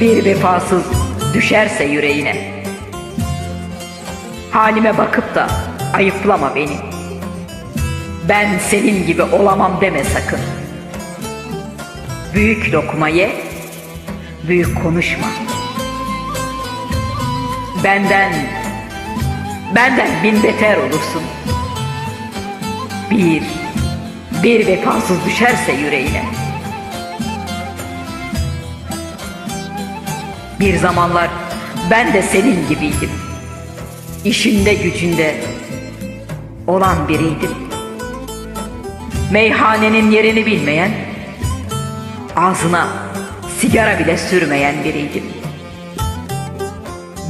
Bir vefasız düşerse yüreğine. Halime bakıp da ayıplama beni. Ben senin gibi olamam deme sakın. Büyük lokma ye Büyük konuşma. Benden Benden bin beter olursun. Bir Bir vefasız düşerse yüreğine Bir zamanlar ben de senin gibiydim. İşinde gücünde olan biriydim. Meyhanenin yerini bilmeyen, ağzına sigara bile sürmeyen biriydim.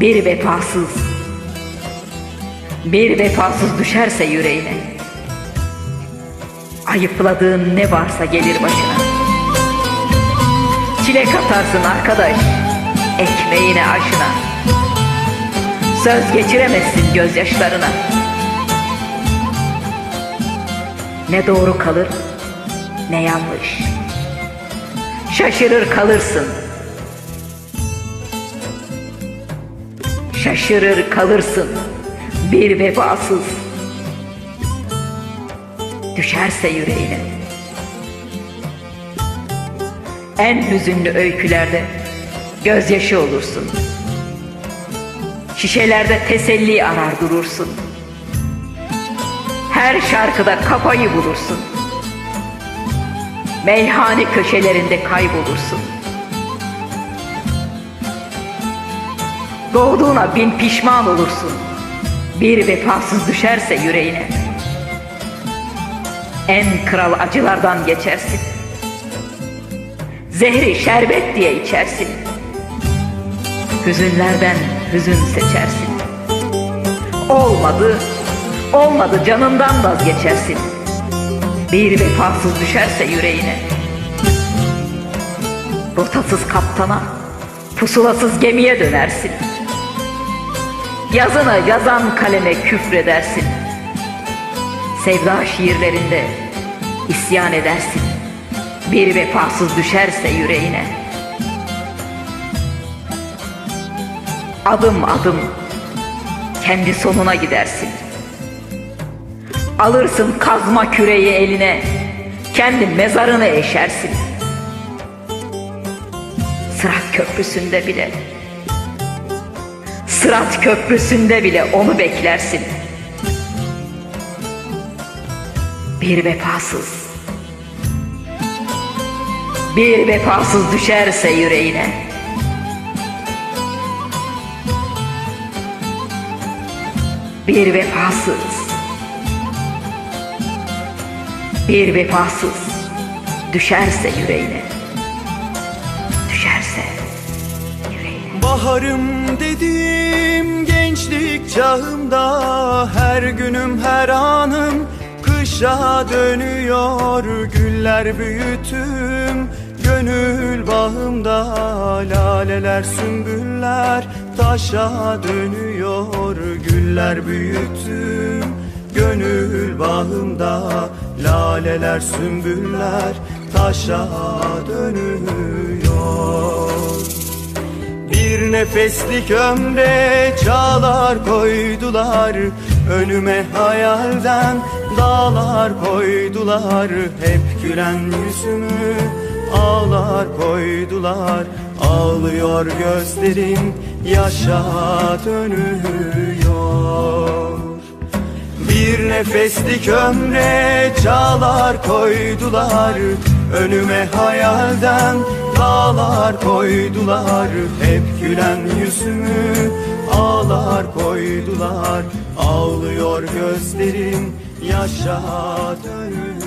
Bir vefasız, bir vefasız düşerse yüreğine, ayıpladığın ne varsa gelir başına. Çile katarsın arkadaş, ekmeğine aşına. Söz geçiremezsin gözyaşlarına. Ne doğru kalır, ne yanlış. Şaşırır kalırsın. Şaşırır kalırsın bir vefasız. Düşerse yüreğine. En hüzünlü öykülerde gözyaşı olursun. Şişelerde teselli arar durursun. Her şarkıda kafayı bulursun. Meyhane köşelerinde kaybolursun. Doğduğuna bin pişman olursun. Bir vefasız düşerse yüreğine. En kral acılardan geçersin. Zehri şerbet diye içersin. Hüzünlerden hüzün seçersin. Olmadı, olmadı canından vazgeçersin. Bir vefasız düşerse yüreğine. Rotasız kaptana, pusulasız gemiye dönersin. Yazını yazan kaleme küfredersin. Sevda şiirlerinde isyan edersin. Bir vefasız düşerse yüreğine. Adım adım kendi sonuna gidersin. Alırsın kazma küreği eline, kendi mezarını eşersin. Sırat köprüsünde bile, Sırat köprüsünde bile onu beklersin. Bir vefasız, bir vefasız düşerse yüreğine. Bir vefasız, bir vefasız. Düşerse yüreğine, düşerse yüreğine. Baharım dediğim gençlik çağımda Her günüm her anım kışa dönüyor Güller büyüttüm gönül bağımda Laleler sümbüller taşa dönüyor Güller büyüttüm gönül bağımda Laleler sümbüller taşa dönüyor. Bir nefeslik ömre çağlar koydular. Önüme hayalden dağlar koydular. Hep gülen yüzümü ağlar koydular. Ağlıyor gözlerim yaşa dönüyor bir nefeslik ömre çağlar koydular. Önüme hayalden dağlar koydular. Hep gülen yüzümü ağlar koydular. Ağlıyor gözlerim yaşa dönüyor